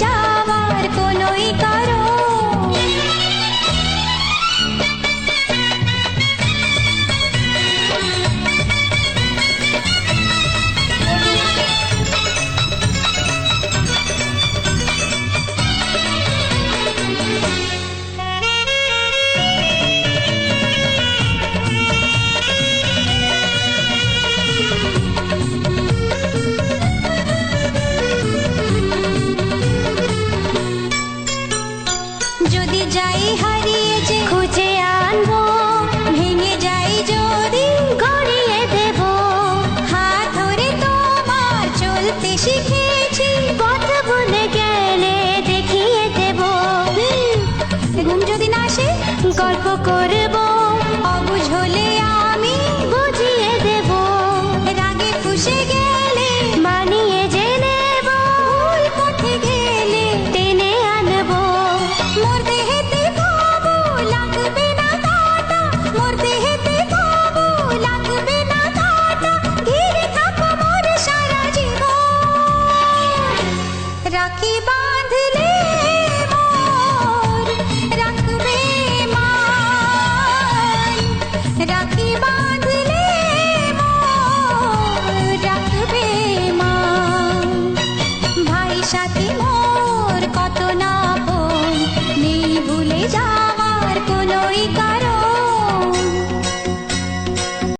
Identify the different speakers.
Speaker 1: जावार कोलोई का যাই হারিয়ে যে
Speaker 2: খুঁজে আনব,
Speaker 1: ভেঙে যাই যদি
Speaker 2: গড়িয়ে দেব।
Speaker 1: হাত ধরে তোমার চলতে শিখে